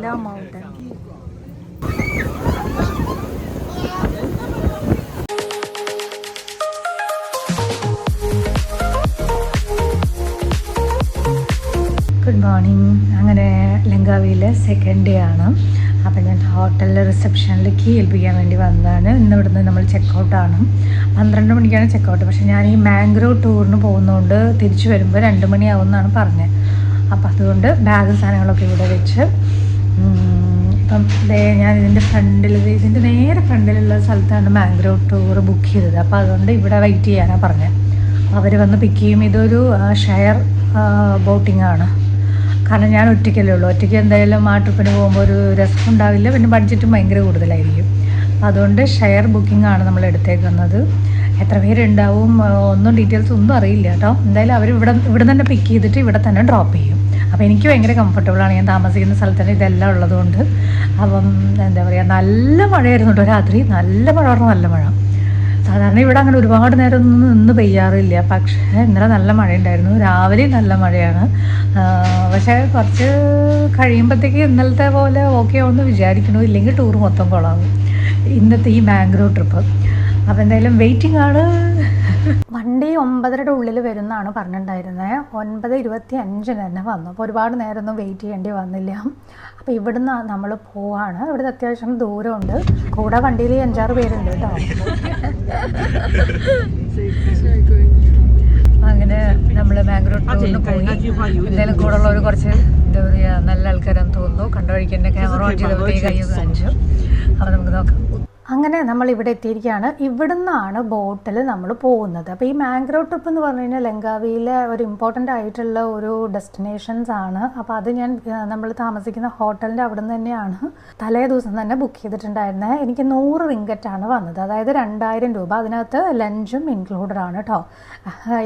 Lilla Mountain. Good morning അങ്ങനെ ലങ്കാവിയിലെ second day ആണ്. അപ്പം ഞാൻ ഹോട്ടലിലെ റിസപ്ഷനിലേക്ക് ഏൽപ്പിക്കാൻ വേണ്ടി വന്നതാണ്. ഇന്ന് ഇവിടുന്ന് നമ്മൾ ചെക്കൗട്ടാണ് പന്ത്രണ്ട് മണിക്കാണ് ചെക്കൗട്ട് പക്ഷേ ഞാൻ ഈ മാംഗ്രോ ടൂറിന് പോകുന്നതുകൊണ്ട് തിരിച്ചു വരുമ്പോൾ രണ്ട് മണിയാവും എന്നാണ് പറഞ്ഞത് അപ്പം അതുകൊണ്ട് ബാഗ് സാധനങ്ങളൊക്കെ ഇവിടെ വെച്ച് ഉം, ഇപ്പം ഞാൻ ഇതിന്റെ ഫ്രണ്ടിൽ ഇതിന്റെ നേരെ ഫ്രണ്ടിലുള്ള സ്ഥലത്താണ് മാംഗ്രോവ് ടൂർ ബുക്ക് ചെയ്തത്. അപ്പോൾ അതുകൊണ്ട് ഇവിടെ വെയിറ്റ് ചെയ്യാനാണ് പറഞ്ഞത് അവർ വന്ന് പിക്ക് ചെയ്യും. ഇതൊരു ഷെയർ ബോട്ടിംഗ് ആണ്. കാരണം ഞാൻ ഒറ്റയ്ക്കല്ലേ ഉള്ളൂ. ഒറ്റയ്ക്ക് എന്തായാലും ആ ട്രിപ്പിന് പോകുമ്പോൾ ഒരു രസം ഉണ്ടാവില്ല. പിന്നെ ബഡ്ജറ്റും ഭയങ്കര കൂടുതലായിരിക്കും. അതുകൊണ്ട് ഷെയർ ബുക്കിംഗ് ആണ് നമ്മൾ എടുത്തേക്കുന്നത്. എത്ര പേരുണ്ടാവും? ഒന്നും ഡീറ്റെയിൽസ് ഒന്നും അറിയില്ല കേട്ടോ. എന്തായാലും അവർ ഇവിടെ ഇവിടെ തന്നെ പിക്ക് ചെയ്തിട്ട് ഇവിടെ തന്നെ ഡ്രോപ്പ് ചെയ്യും. അപ്പോൾ എനിക്ക് ഭയങ്കര കംഫർട്ടബിളാണ് ഞാൻ താമസിക്കുന്ന സ്ഥലത്തിന് ഇതെല്ലാം ഉള്ളതുകൊണ്ട്. അപ്പം എന്താ പറയുക നല്ല മഴയായിരുന്നു കേട്ടോ രാത്രി. നല്ല മഴ പറഞ്ഞാൽ നല്ല മഴ. സാധാരണ ഇവിടെ അങ്ങനെ ഒരുപാട് നേരം ഒന്നും നിന്ന് പെയ്യാറില്ല. പക്ഷേ ഇന്നലെ നല്ല മഴയുണ്ടായിരുന്നു. രാവിലെ നല്ല മഴയാണ്. പക്ഷേ കുറച്ച് കഴിയുമ്പോഴത്തേക്ക് ഇന്നലത്തെ പോലെ ഓക്കെ ആവുമെന്ന് വിചാരിക്കണു ഇല്ലെങ്കിൽ ടൂർ മൊത്തം കൊള്ളാവും ഇന്നത്തെ ഈ മാംഗ്രോ ട്രിപ്പ് അപ്പോൾ എന്തായാലും വെയിറ്റിംഗ് ആണ്. വണ്ടി ഒമ്പതരയുടെ ഉള്ളിൽ വരുന്നതാണ് പറഞ്ഞിട്ടുണ്ടായിരുന്നത് ഒൻപത് ഇരുപത്തി അഞ്ചിന് തന്നെ വന്നു. അപ്പോൾ ഒരുപാട് നേരമൊന്നും വെയിറ്റ് ചെയ്യേണ്ടി വന്നില്ല. അപ്പോൾ ഇവിടുന്ന് നമ്മൾ പോവാണ്. ഇവിടുത്തെ അത്യാവശ്യം ദൂരമുണ്ട്. കൂടെ വണ്ടിയിൽ അഞ്ചാറ് പേരുണ്ട് കേട്ടോ അങ്ങനെ നമ്മൾ ബാംഗ്ലൂർ ടൂറിന് പോയി. എന്തായാലും കൂടെ ഉള്ളവർ കുറച്ച് എന്താ പറയുക നല്ല ആൾക്കാരെന്ന് തോന്നുന്നു. കണ്ട ക്യാമറ ഓൺ ചെയ്തപ്പോഴത്തേക്ക് കൈ കാണിച്ചു അപ്പോൾ നമുക്ക് നോക്കാം. അങ്ങനെ നമ്മൾ ഇവിടെ എത്തിയിരിക്കുകയാണ്. ഇവിടുന്നാണ് ബോട്ടിൽ നമ്മൾ പോകുന്നത്. അപ്പോൾ ഈ മാംഗ്രോ ട്രിപ്പ് എന്ന് പറഞ്ഞു കഴിഞ്ഞാൽ ലങ്കാവിയിലെ ഒരു ഇമ്പോർട്ടന്റ് ആയിട്ടുള്ള ഒരു ഡെസ്റ്റിനേഷൻസ് ആണ്. അപ്പോൾ അത് ഞാൻ നമ്മൾ താമസിക്കുന്ന ഹോട്ടലിന്റെ അവിടെ നിന്ന് തന്നെയാണ് തലേ ദിവസം തന്നെ ബുക്ക് ചെയ്തിട്ടുണ്ടായിരുന്നത്. എനിക്ക് നൂറ് റിങ്കറ്റാണ് വന്നത്. അതായത് രണ്ടായിരം രൂപ. അതിനകത്ത് ലഞ്ചും ഇൻക്ലൂഡഡ് ആണ് കേട്ടോ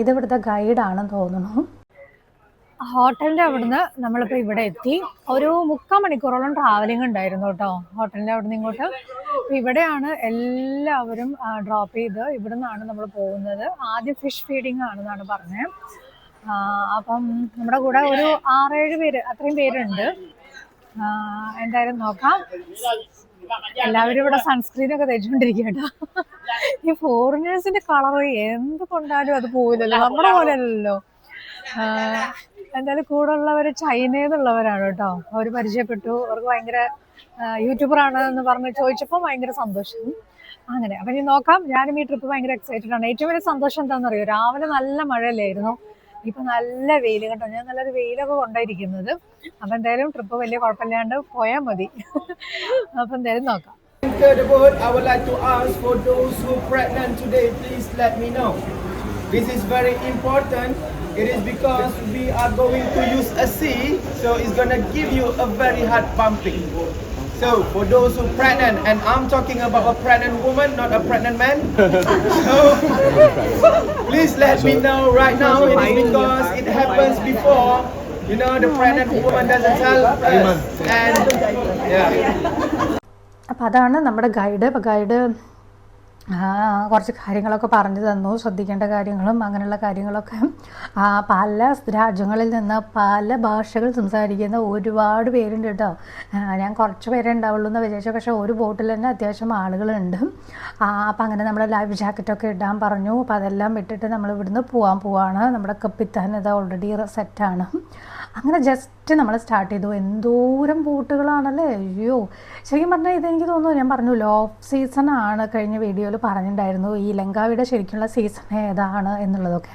ഇത് ഇവിടുത്തെ ഗൈഡാണെന്ന് തോന്നുന്നു. ഹോട്ടലിന്റെ അവിടുന്ന് നമ്മളിപ്പോ ഇവിടെ എത്തി. ഒരു മുക്കാൽ മണിക്കൂറോളം ട്രാവലിംഗ് ഉണ്ടായിരുന്നു കേട്ടോ ഹോട്ടലിന്റെ അവിടുന്ന് ഇങ്ങോട്ട്. ഇവിടെയാണ് എല്ലാവരും ഡ്രോപ്പ് ചെയ്ത് ഇവിടെ നിന്നാണ് നമ്മൾ പോകുന്നത്. ആദ്യം ഫിഷ് ഫീഡിങ് ആണെന്നാണ് പറഞ്ഞത്. അപ്പം നമ്മുടെ കൂടെ ഒരു ആറേഴ് പേര് അത്രയും പേരുണ്ട്. എന്തായാലും നോക്കാം. എല്ലാവരും ഇവിടെ സൺസ്ക്രീൻ ഒക്കെ തേച്ചുകൊണ്ടിരിക്കുക കേട്ടോ. ഈ ഫോറിനേഴ്സിന്റെ കളർ എന്ത് കൊണ്ടാലും അത് പോവില്ലല്ലോ. നമ്മുടെ പോലെ അല്ലല്ലോ ആഹ് എന്തായാലും കൂടെ ഉള്ളവർ ചൈനയിൽ കേട്ടോ. അവർ പരിചയപ്പെട്ടു. അവർക്ക് ഭയങ്കര യൂട്യൂബർ ആണ് എന്ന് പറഞ്ഞ് ചോദിച്ചപ്പോൾ ഭയങ്കര സന്തോഷം. അങ്ങനെ. അപ്പം ഇനി നോക്കാം. ഞാനും ഈ ട്രിപ്പ് ഭയങ്കര എക്സൈറ്റഡ് ആണ്. ഏറ്റവും വലിയ സന്തോഷം എന്താണെന്ന് അറിയോ രാവിലെ നല്ല മഴയല്ലായിരുന്നു. ഇപ്പൊ നല്ല വെയിൽ കേട്ടോ. ഞാൻ നല്ലൊരു വെയിലൊക്കെ കൊണ്ടായിരിക്കുന്നത്. അപ്പൊ എന്തായാലും ട്രിപ്പ് വലിയ കുഴപ്പമില്ലാണ്ട് പോയാൽ മതി. അപ്പൊ എന്തായാലും നോക്കാം. The like to for today, please let me know. This is very important. It is because we are going to use a sea, so it's gonna give you a very hard pumping. So for those who are pregnant, and I'm talking about a pregnant woman, not a pregnant man. so please let me know right now. It is because it happens before. You know, the pregnant woman doesn't tell us, and yeah. അപ്പോൾ അതാണ് നമ്മുടെ guide അപ്പോൾ guide കുറച്ച് കാര്യങ്ങളൊക്കെ പറഞ്ഞു തന്നു. ശ്രദ്ധിക്കേണ്ട കാര്യങ്ങളും അങ്ങനെയുള്ള കാര്യങ്ങളൊക്കെ. പല രാജ്യങ്ങളിൽ നിന്ന് പല ഭാഷകൾ സംസാരിക്കുന്ന ഒരുപാട് പേരുണ്ട് കേട്ടോ. ഞാൻ കുറച്ച് പേരെ ഉണ്ടാവുള്ളൂ എന്ന് വിചാരിച്ചു. പക്ഷേ ഒരു ബോട്ടിൽ തന്നെ അത്യാവശ്യം ആളുകളുണ്ട്. അപ്പം അങ്ങനെ നമ്മൾ ലൈഫ് ജാക്കറ്റൊക്കെ ഇടാൻ പറഞ്ഞു. അപ്പോൾ അതെല്ലാം ഇട്ടിട്ട് നമ്മൾ ഇവിടുന്ന് പോകാൻ പോവാണ്. നമ്മുടെ കപ്പിത്താൻ ഇത് ഓൾറെഡി സെറ്റാണ് അങ്ങനെ ജസ്റ്റ് നമ്മൾ സ്റ്റാർട്ട് ചെയ്തു. എന്തോരം ബൂട്ടുകളാണല്ലേ അയ്യോ. ശരിക്കും പറഞ്ഞാൽ ഇതെനിക്ക് തോന്നുന്നു ഞാൻ പറഞ്ഞു ഓഫ് സീസൺ ആണ് കഴിഞ്ഞ വീഡിയോയിൽ പറഞ്ഞിട്ടുണ്ടായിരുന്നു ഈ ലങ്കാവിയുടെ ശരിക്കുള്ള സീസൺ ഏതാണ് എന്നുള്ളതൊക്കെ.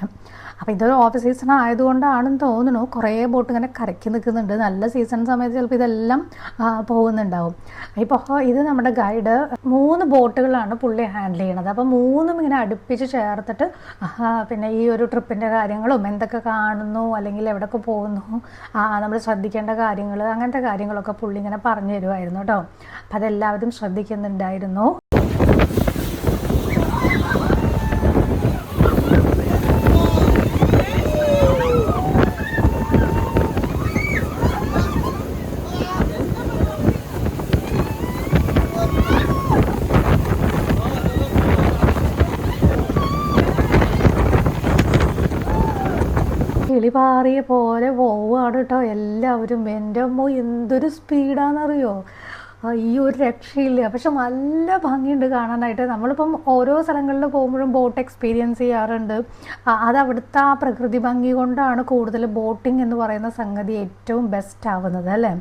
അപ്പോൾ ഇതൊരു ഓഫ് സീസൺ ആയതുകൊണ്ടാണെന്ന് തോന്നുന്നു. കുറേ ബോട്ട് ഇങ്ങനെ കരയ്ക്ക് നിൽക്കുന്നുണ്ട്. നല്ല സീസൺ സമയത്ത് ചിലപ്പോൾ ഇതെല്ലാം പോകുന്നുണ്ടാവും. ഇപ്പോൾ ഇത് നമ്മുടെ ഗൈഡ് മൂന്ന് ബോട്ടുകളാണ് പുള്ളി ഹാൻഡിൽ ചെയ്യണത്. അപ്പോൾ മൂന്നും ഇങ്ങനെ അടുപ്പിച്ച് ചേർത്തിട്ട് പിന്നെ ഈ ഒരു ട്രിപ്പിന്റെ കാര്യങ്ങളും എന്തൊക്കെ കാണുന്നു അല്ലെങ്കിൽ എവിടെയൊക്കെ പോകുന്നു നമ്മൾ ശ്രദ്ധിക്കേണ്ട കാര്യങ്ങൾ അങ്ങനത്തെ കാര്യങ്ങളൊക്കെ പുള്ളി ഇങ്ങനെ പറഞ്ഞു തരുമായിരുന്നു കേട്ടോ. അപ്പോൾ അതെല്ലാവരും ശ്രദ്ധിക്കുന്നുണ്ടായിരുന്നു. കിളി പാറിയ പോലെ പോവുകയാണ് കേട്ടോ എല്ലാവരും. എന്റെ അമ്മ എന്തൊരു സ്പീഡാണെന്നറിയോ ഈ ഒരു രക്ഷയില്ല. പക്ഷെ നല്ല ഭംഗിയുണ്ട് കാണാനായിട്ട്. നമ്മളിപ്പം ഓരോ സ്ഥലങ്ങളിൽ പോകുമ്പോഴും ബോട്ട് എക്സ്പീരിയൻസ് ചെയ്യാറുണ്ട്. അത് അവിടുത്തെ ആ പ്രകൃതി ഭംഗി കൊണ്ടാണ് കൂടുതൽ ബോട്ടിംഗ് എന്ന് പറയുന്ന സംഗതി ഏറ്റവും ബെസ്റ്റ് ആവുന്നത് അല്ലേ?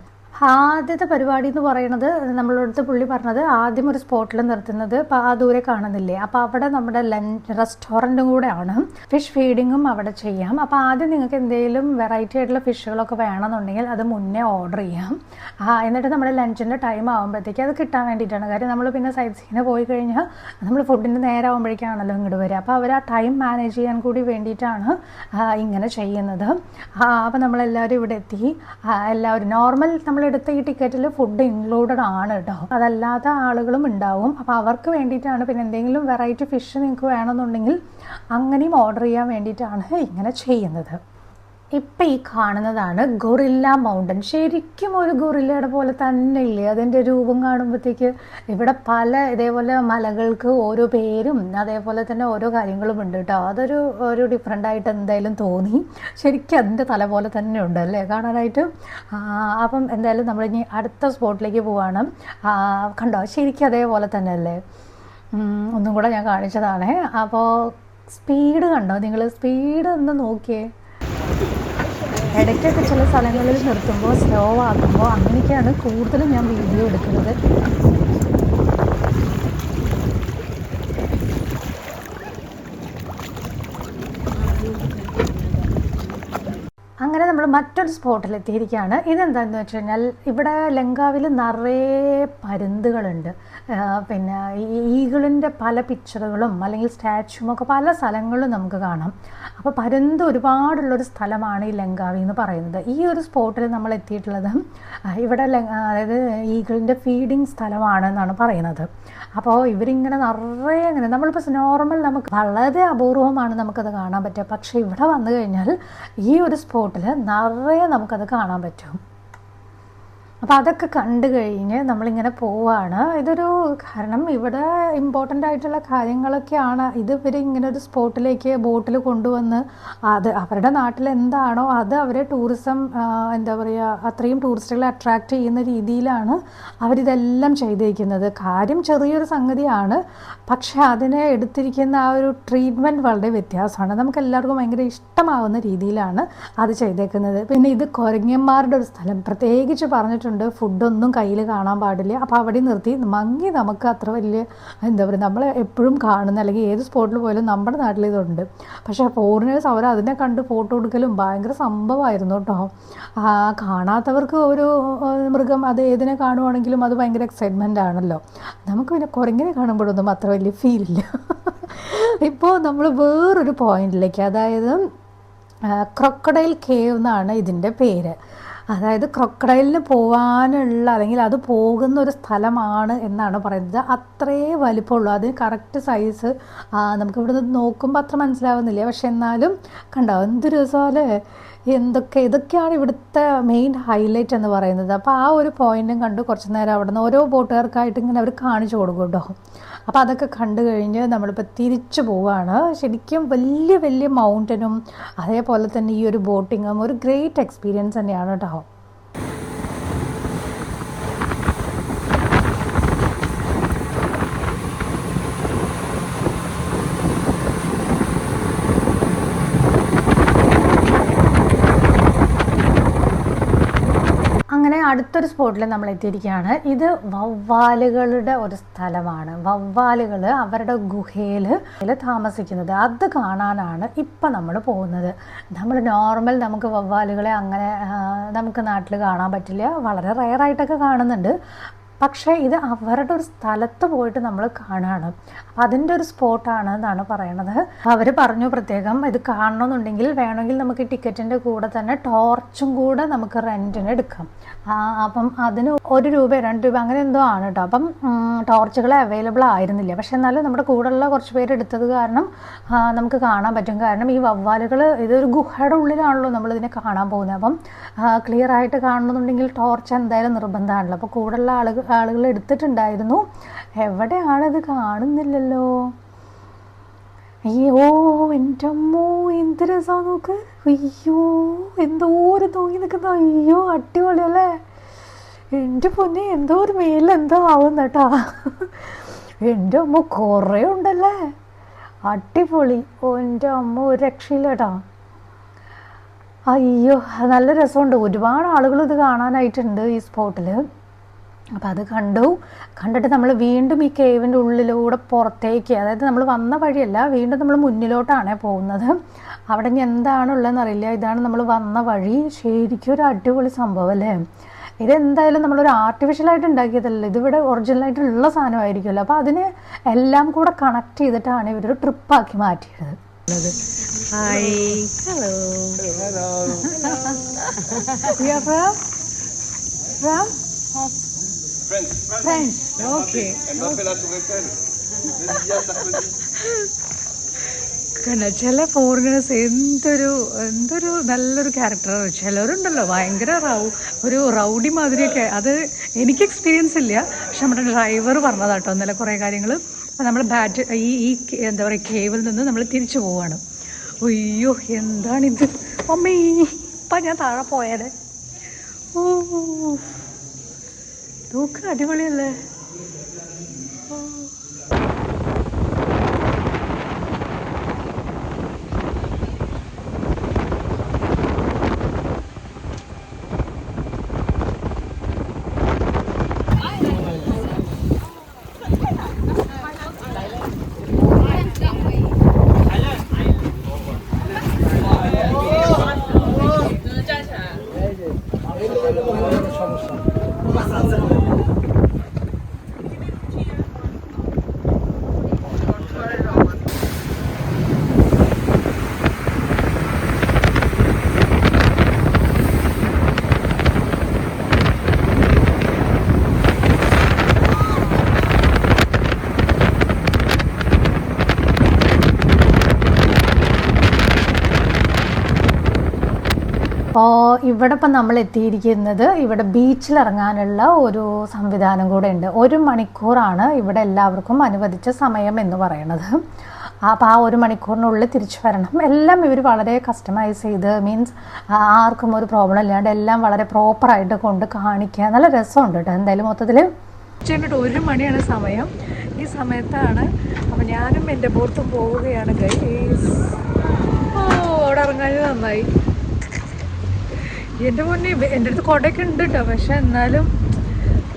ആദ്യത്തെ പരിപാടി എന്ന് പറയുന്നത് നമ്മളടുത്ത് പുള്ളി പറഞ്ഞത് ആദ്യം ഒരു സ്പോട്ടിൽ നിർത്തുന്നത് അപ്പോൾ ആ ദൂരെ കാണുന്നില്ലേ? അപ്പോൾ അവിടെ നമ്മുടെ ലഞ്ച് റെസ്റ്റോറന്റും കൂടെയാണ്. ഫിഷ് ഫീഡിങ്ങും അവിടെ ചെയ്യാം. അപ്പോൾ ആദ്യം നിങ്ങൾക്ക് എന്തെങ്കിലും വെറൈറ്റി ആയിട്ടുള്ള ഫിഷുകളൊക്കെ വേണമെന്നുണ്ടെങ്കിൽ അത് മുന്നേ ഓർഡർ ചെയ്യാം. എന്നിട്ട് നമ്മുടെ ലഞ്ചിന്റെ ടൈം ആകുമ്പോഴത്തേക്ക് അത് കിട്ടാൻ വേണ്ടിയിട്ടാണ്. കാര്യം നമ്മൾ പിന്നെ സൈറ്റ് സീനെ പോയി കഴിഞ്ഞാൽ നമ്മൾ ഫുഡിന്റെ നേരെ ആകുമ്പോഴേക്കാണല്ലോ ഇങ്ങോട്ട് വരിക അപ്പോൾ അവർ ആ ടൈം മാനേജ് ചെയ്യാൻ കൂടി വേണ്ടിയിട്ടാണ് ഇങ്ങനെ ചെയ്യുന്നത്. അപ്പോൾ നമ്മളെല്ലാവരും ഇവിടെ എത്തി. എല്ലാവരും നോർമൽ നമ്മളെടുത്ത ഈ ടിക്കറ്റിൽ ഫുഡ് ഇൻക്ലൂഡഡ് ആണ് കേട്ടോ അതല്ലാത്ത ആളുകളും ഉണ്ടാവും. അപ്പോൾ അവർക്ക് വേണ്ടിയിട്ടാണ് പിന്നെ എന്തെങ്കിലും വെറൈറ്റി ഫിഷ് നിങ്ങൾക്ക് വേണമെന്നുണ്ടെങ്കിൽ അങ്ങനെയും ഓർഡർ ചെയ്യാൻ വേണ്ടിയിട്ടാണ് ഇങ്ങനെ ചെയ്യുന്നത്. ഇപ്പം ഈ കാണുന്നതാണ് ഗൊറില്ല മൗണ്ടൻ. ശരിക്കും ഒരു ഗൊറില്ലയുടെ പോലെ തന്നെ ഇല്ലേ അതിന്റെ രൂപം കാണുമ്പോഴത്തേക്ക് ഇവിടെ പല ഇതേപോലെ മലകൾക്ക് ഓരോ പേരും അതേപോലെ തന്നെ ഓരോ കാര്യങ്ങളും ഉണ്ട് കേട്ടോ. അതൊരു ഒരു ഡിഫറെന്റ് ആയിട്ട് എന്തായാലും തോന്നി. ശരിക്കും അതിന്റെ തല പോലെ തന്നെ ഉണ്ട് അല്ലേ? കാണാനായിട്ട്? അപ്പം എന്തായാലും നമ്മൾ ഇനി അടുത്ത സ്പോട്ടിലേക്ക് പോവാണ്. കണ്ടോ? ശരിക്കും അതേപോലെ തന്നെ അല്ലേ? ഒന്നും കൂടെ ഞാൻ കാണിച്ചതാണേ. അപ്പോൾ സ്പീഡ് കണ്ടോ? നിങ്ങൾ സ്പീഡ് ഒന്ന് നോക്കിയേ. ഇടയ്ക്കൊക്കെ ചില സ്ഥലങ്ങളിൽ നിർത്തുമ്പോൾ സ്ലോ ആക്കുമ്പോൾ അങ്ങനെയൊക്കെയാണ് കൂടുതലും ഞാൻ വീഡിയോ എടുക്കുന്നത്. അങ്ങനെ നമ്മൾ മറ്റൊരു സ്പോട്ടിലെത്തിയിരിക്കുകയാണ് ഇതെന്താണെന്ന് വെച്ച് കഴിഞ്ഞാൽ ഇവിടെ ലങ്കാവിൽ നിറയെ പരുന്തുകളുണ്ട്. പിന്നെ ഈഗിളിന്റെ പല പിക്ചറുകളും അല്ലെങ്കിൽ സ്റ്റാച്ചുവും ഒക്കെ പല സ്ഥലങ്ങളിലും നമുക്ക് കാണാം. അപ്പോൾ പരുന്ത് ഒരുപാടുള്ളൊരു സ്ഥലമാണ് ഈ ലങ്കാവി എന്ന് പറയുന്നത്. ഈ ഒരു സ്പോട്ടിൽ നമ്മൾ എത്തിയിട്ടുള്ളത് ഇവിടെ അതായത് ഈഗിളിന്റെ ഫീഡിങ് സ്ഥലമാണെന്നാണ് പറയുന്നത്. അപ്പോൾ ഇവരിങ്ങനെ നിറയെ അങ്ങനെ നമ്മളിപ്പോൾ നോർമൽ നമുക്ക് വളരെ അപൂർവമാണ് നമുക്കത് കാണാൻ പറ്റുക. പക്ഷേ ഇവിടെ വന്നു കഴിഞ്ഞാൽ ഈ ഒരു സ്പോട്ടിൽ നിറയെ നമുക്കത് കാണാൻ പറ്റും. അപ്പോൾ അതൊക്കെ കണ്ടു കഴിഞ്ഞ് നമ്മളിങ്ങനെ പോവാണ്. ഇതൊരു കാരണം ഇവിടെ ഇമ്പോർട്ടന്റ് ആയിട്ടുള്ള കാര്യങ്ങളൊക്കെയാണ്. ഇത് ഇവർ ഇങ്ങനെ ഒരു സ്പോട്ടിലേക്ക് ബോട്ടിൽ കൊണ്ടുവന്ന് അത് അവരുടെ നാട്ടിൽ എന്താണോ അത് അവരെ ടൂറിസം എന്താ പറയുക അത്രയും ടൂറിസ്റ്റുകളെ അട്രാക്റ്റ് ചെയ്യുന്ന രീതിയിലാണ് അവരിതെല്ലാം ചെയ്തിരിക്കുന്നത് കാര്യം ചെറിയൊരു സംഗതിയാണ്. പക്ഷേ അതിനെ എടുത്തിരിക്കുന്ന ആ ഒരു ട്രീറ്റ്മെന്റ് വളരെ വ്യത്യാസമാണ്. നമുക്ക് എല്ലാവർക്കും ഭയങ്കര ഇഷ്ടമാവുന്ന രീതിയിലാണ് അത് ചെയ്തേക്കുന്നത്. പിന്നെ ഇത് കുരങ്ങന്മാരുടെ ഒരു സ്ഥലം. പ്രത്യേകിച്ച് പറഞ്ഞിട്ടുണ്ട് ഫുഡൊന്നും കയ്യിൽ കാണാൻ പാടില്ല. അപ്പോൾ അവിടെ നിർത്തി. മങ്ങി നമുക്ക് അത്ര വലിയ എന്താ പറയുക നമ്മൾ എപ്പോഴും കാണുന്ന അല്ലെങ്കിൽ ഏത് സ്പോട്ടിൽ പോയാലും നമ്മുടെ നാട്ടിൽ ഇതുണ്ട്. പക്ഷേ ഫോറിനേഴ്സ് അവർ അതിനെ കണ്ട് ഫോട്ടോ എടുക്കലും ഭയങ്കര സംഭവമായിരുന്നു കേട്ടോ. കാണാത്തവർക്ക് ഒരു മൃഗം അത് ഏതിനെ കാണുവാണെങ്കിലും അത് ഭയങ്കര എക്സൈറ്റ്മെന്റ് ആണല്ലോ. നമുക്ക് പിന്നെ കുരങ്ങിനെ കാണുമ്പോഴൊന്നും അത്ര വലിയ ഫീലില്ല ഇപ്പോൾ നമ്മൾ വേറൊരു പോയിന്റിലേക്ക് അതായത് ക്രൊക്കഡൈൽ കേവ് എന്നാണ് ഇതിന്റെ പേര്. അതായത് ക്രൊക്കഡൈലിന് പോകാനുള്ള അല്ലെങ്കിൽ അത് പോകുന്ന ഒരു സ്ഥലമാണ് എന്നാണ് പറയുന്നത്. അത്രേ വലിപ്പമുള്ളൂ. അതിന് കറക്റ്റ് സൈസ് നമുക്ക് ഇവിടെ നിന്ന് നോക്കുമ്പോൾ അത്ര മനസ്സിലാവുന്നില്ല. പക്ഷെ എന്നാലും കണ്ടോ എന്ത് രസമല്ലേ എന്തൊക്കെ ഇതൊക്കെയാണ് ഇവിടുത്തെ മെയിൻ ഹൈലൈറ്റ് എന്ന് പറയുന്നത്. അപ്പോൾ ആ ഒരു പോയിന്റും കണ്ട്. കുറച്ച് നേരം അവിടെ നിന്ന് ഓരോ ബോട്ടുകാർക്കായിട്ട് ഇങ്ങനെ അവർ കാണിച്ചു കൊടുക്കും കേട്ടോ അപ്പോൾ അതൊക്കെ കണ്ടു കഴിഞ്ഞ് നമ്മളിപ്പോൾ തിരിച്ചു പോവുകയാണ് ശരിക്കും വലിയ വലിയ മൗണ്ടനും അതേപോലെ തന്നെ ഈ ഒരു ബോട്ടിങ്ങും ഒരു ഗ്രേറ്റ് എക്സ്പീരിയൻസ് തന്നെയാണ് കേട്ടോ അങ്ങനെ അടുത്തൊരു സ്പോട്ടിൽ നമ്മൾ എത്തിയിരിക്കുകയാണ് ഇത് വവ്വാലുകളുടെ ഒരു സ്ഥലമാണ്. വവ്വാലുകൾ അവരുടെ ഗുഹയിൽ താമസിക്കുന്നത്. അത് കാണാനാണ് ഇപ്പം നമ്മൾ പോകുന്നത്. നമ്മൾ നോർമൽ നമുക്ക് വവ്വാലുകളെ അങ്ങനെ നമുക്ക് നാട്ടിൽ കാണാൻ പറ്റില്ല. വളരെ റയറായിട്ടൊക്കെ കാണുന്നുണ്ട്. പക്ഷേ ഇത് അവരുടെ ഒരു സ്ഥലത്ത് പോയിട്ട് നമ്മൾ കാണുകയാണ്. അതിന്റെ ഒരു സ്പോട്ടാണ് എന്നാണ് പറയണത്. അവർ പറഞ്ഞു പ്രത്യേകം ഇത് കാണണമെന്നുണ്ടെങ്കിൽ വേണമെങ്കിൽ നമുക്ക് ടിക്കറ്റിന്റെ കൂടെ തന്നെ ടോർച്ചും കൂടെ നമുക്ക് റെന്റിന് എടുക്കാം. അപ്പം അതിന് ഒരു രൂപ രണ്ട് രൂപ അങ്ങനെ എന്തോ ആണ് കേട്ടോ അപ്പം ടോർച്ചുകൾ അവൈലബിൾ ആയിരുന്നില്ല. പക്ഷെ എന്നാലും നമ്മുടെ കൂടെയുള്ള കുറച്ച് പേര് എടുത്തത് കാരണം നമുക്ക് കാണാൻ പറ്റും. കാരണം ഈ വവ്വാലുകൾ ഇതൊരു ഗുഹയുടെ ഉള്ളിലാണല്ലോ നമ്മളിതിനെ കാണാൻ പോകുന്നത്. അപ്പം ക്ലിയർ ആയിട്ട് കാണണമെന്നുണ്ടെങ്കിൽ ടോർച്ച് എന്തായാലും നിർബന്ധമാണല്ലോ. അപ്പോൾ കൂടെയുള്ള ആളുകൾ ആളുകൾ എടുത്തിട്ടുണ്ടായിരുന്നു. എവിടെയാണിത് കാണുന്നില്ലല്ലോ? അയ്യോ എന്റെ അമ്മോ എന്ത് രസമാണ് നോക്ക്. അയ്യോ എന്തോരം തൂങ്ങി നിൽക്കുന്ന അയ്യോ അടിപൊളി അല്ലേ? എന്റെ പൊന്നെ എന്തോ ഒരു മേലെന്തോ ആവുന്ന കേട്ടാ. എന്റെ അമ്മ കുറേ ഉണ്ടല്ലേ? അടിപൊളി. ഓ എന്റെ അമ്മ ഒരു രക്ഷയില്ല കേട്ടാ. അയ്യോ നല്ല രസമുണ്ട്. ഒരുപാട് ആളുകൾ ഇത് കാണാനായിട്ടുണ്ട് ഈ സ്പോട്ടിൽ അപ്പോൾ അത് കണ്ടു. കണ്ടിട്ട് നമ്മൾ വീണ്ടും ഈ കേവിന്റെ ഉള്ളിലൂടെ പുറത്തേക്ക് അതായത് നമ്മൾ വന്ന വഴിയല്ല വീണ്ടും നമ്മൾ മുന്നിലോട്ടാണ് പോകുന്നത്. അവിടെ ഇനി എന്താണുള്ളതെന്ന് അറിയില്ല. ഇതാണ് നമ്മൾ വന്ന വഴി. ശരിക്കും ഒരു അടിപൊളി സംഭവം അല്ലേ? ഇതെന്തായാലും നമ്മളൊരു ആർട്ടിഫിഷ്യലായിട്ട് ഉണ്ടാക്കിയതല്ല. ഇതിവിടെ ഒറിജിനലായിട്ടുള്ള സാധനമായിരിക്കുമല്ലോ. അപ്പോൾ അതിന് എല്ലാം കൂടെ കണക്ട് ചെയ്തിട്ടാണ് ഇവരൊരു ട്രിപ്പാക്കി മാറ്റിയത്. Hi hello Hello. From are from? French. French. Okay. Elle m'appelle la Tour Eiffel. കണ്ട ചില ഫോറിനേഴ്സ് എന്തൊരു എന്തൊരു നല്ലൊരു ക്യാരക്ടർ ചിലരുണ്ടല്ലോ ഭയങ്കര റൗ ഒരു റൗഡി മാതിരിയൊക്കെ അത് എനിക്ക് എക്സ്പീരിയൻസ് ഇല്ല പക്ഷെ നമ്മുടെ ഡ്രൈവർ പറഞ്ഞതാട്ടോ ഇന്നലെ കുറേ കാര്യങ്ങൾ നമ്മൾ ബാറ്റ് ഈ ഈ എന്താ പറയുക കേവിൽ നിന്ന് നമ്മൾ തിരിച്ചു പോവാണ് അയ്യോ എന്താണിത് അമ്മേ ഇപ്പം ഞാൻ താഴെ പോയാലേ ഓ നോക്ക് അടിപൊളിയല്ലേ? അപ്പോൾ ഇവിടെ ഇപ്പം നമ്മൾ എത്തിയിരിക്കുന്നത് ഇവിടെ ബീച്ചിൽ ഇറങ്ങാനുള്ള ഒരു സംവിധാനം കൂടെ ഉണ്ട് ഒരു മണിക്കൂറാണ് ഇവിടെ എല്ലാവർക്കും അനുവദിച്ച സമയം എന്ന് പറയുന്നത് അപ്പോൾ ആ ഒരു മണിക്കൂറിനുള്ളിൽ തിരിച്ചു വരണം. എല്ലാം ഇവർ വളരെ കസ്റ്റമൈസ് ചെയ്ത് മീൻസ് ആർക്കും ഒരു പ്രോബ്ലം ഇല്ലാണ്ട് എല്ലാം വളരെ പ്രോപ്പറായിട്ട് കൊണ്ട് കാണിക്കുക നല്ല രസമുണ്ട് കേട്ടോ എന്തായാലും മൊത്തത്തിൽ ഉച്ചയിട്ട് ഒരു മണിയാണ് സമയം. ഈ സമയത്താണ് അപ്പം ഞാനും എന്റെ പുറത്തും പോവുകയാണ്. ഗൈസ്. ഓ അവിടെ ഇറങ്ങാൻ നന്നായി. എന്റെ മുന്നേ എന്റെ അടുത്ത് കൊടയൊക്കെ ഉണ്ട് കേട്ടോ പക്ഷെ എന്നാലും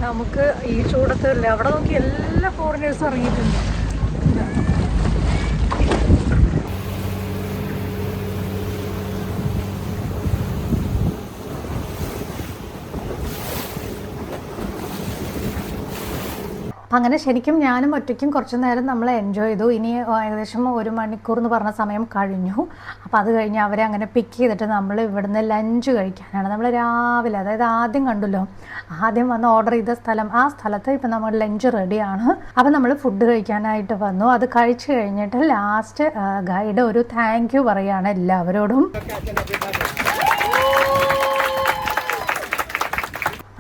നമുക്ക് ഈ ചൂടത്തല്ലേ അവിടെ നോക്കി എല്ലാ ഫോറിനേഴ്സും ഇറങ്ങിയിട്ടുണ്ട്. അങ്ങനെ ശരിക്കും ഞാനും ഒറ്റയ്ക്കും കുറച്ച് നേരം നമ്മൾ എൻജോയ് ചെയ്തു. ഇനി ഏകദേശം ഒരു മണിക്കൂർ എന്ന് പറഞ്ഞ സമയം കഴിഞ്ഞു. അപ്പോൾ അത് കഴിഞ്ഞ് അവരെ അങ്ങനെ പിക്ക് ചെയ്തിട്ട് നമ്മൾ ഇവിടുന്ന് ലഞ്ച് കഴിക്കാനാണ്. നമ്മൾ രാവിലെ അതായത് ആദ്യം കണ്ടല്ലോ ആദ്യം വന്ന് ഓർഡർ ചെയ്ത സ്ഥലം ആ സ്ഥലത്ത് ഇപ്പം നമ്മൾ ലഞ്ച് റെഡിയാണ് അപ്പം നമ്മൾ ഫുഡ് കഴിക്കാനായിട്ട് വന്നു. അത് കഴിച്ചു കഴിഞ്ഞിട്ട് ലാസ്റ്റ് ഗൈഡ് ഒരു താങ്ക് യു പറയുകയാണ് എല്ലാവരോടും.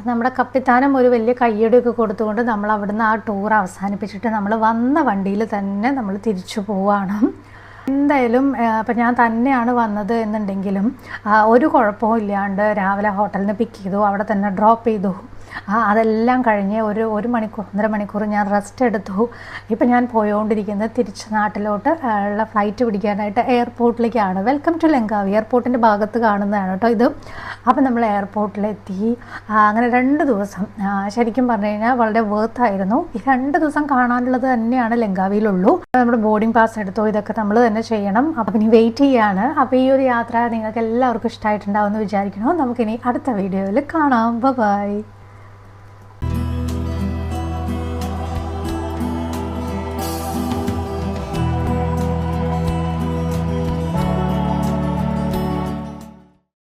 നമ്മുടെ കപ്പിത്താനം ഒരു വലിയ കയ്യടിയൊക്കെ കൊടുത്തുകൊണ്ട് നമ്മൾ അവിടുന്ന് ആ ടൂർ അവസാനിപ്പിച്ചിട്ട് നമ്മൾ വന്ന വണ്ടിയിൽ തന്നെ നമ്മൾ തിരിച്ചു പോവാണ്. എന്തായാലും അപ്പം ഞാൻ തന്നെയാണ് വന്നത് എന്നുണ്ടെങ്കിലും ഒരു കുഴപ്പവും ഇല്ലാണ്ട് രാവിലെ ഹോട്ടലിൽ നിന്ന് പിക്ക് ചെയ്തു അവിടെ തന്നെ ഡ്രോപ്പ് ചെയ്തു. ആ അതെല്ലാം കഴിഞ്ഞ് ഒരു ഒരു മണിക്കൂർ ഒന്നര മണിക്കൂർ ഞാൻ റെസ്റ്റ് എടുത്തു. ഇപ്പം ഞാൻ പോയോണ്ടിരിക്കുന്നത് തിരിച്ച് നാട്ടിലോട്ട് ഉള്ള ഫ്ലൈറ്റ് പിടിക്കാനായിട്ട് എയർപോർട്ടിലേക്കാണ് വെൽക്കം ടു ലങ്കാവ് എയർപോർട്ടിന്റെ ഭാഗത്ത് കാണുന്നതാണ് കേട്ടോ ഇത്. അപ്പം നമ്മൾ എയർപോർട്ടിലെത്തി അങ്ങനെ രണ്ട് ദിവസം ശരിക്കും പറഞ്ഞു കഴിഞ്ഞാൽ വളരെ വേർത്തായിരുന്നു ഈ രണ്ട് ദിവസം കാണാനുള്ളത് തന്നെയാണ് ലങ്കാവിയിലുള്ളൂ. നമ്മുടെ ബോർഡിംഗ് പാസ് എടുത്തോ ഇതൊക്കെ നമ്മൾ തന്നെ ചെയ്യണം. അപ്പം ഇനി വെയിറ്റ് ചെയ്യാണ്. അപ്പോൾ ഈ ഒരു യാത്ര നിങ്ങൾക്ക് എല്ലാവർക്കും ഇഷ്ടമായിട്ടുണ്ടാവും എന്ന് വിചാരിക്കണം നമുക്കിനി അടുത്ത വീഡിയോയിൽ കാണാം. ബൈ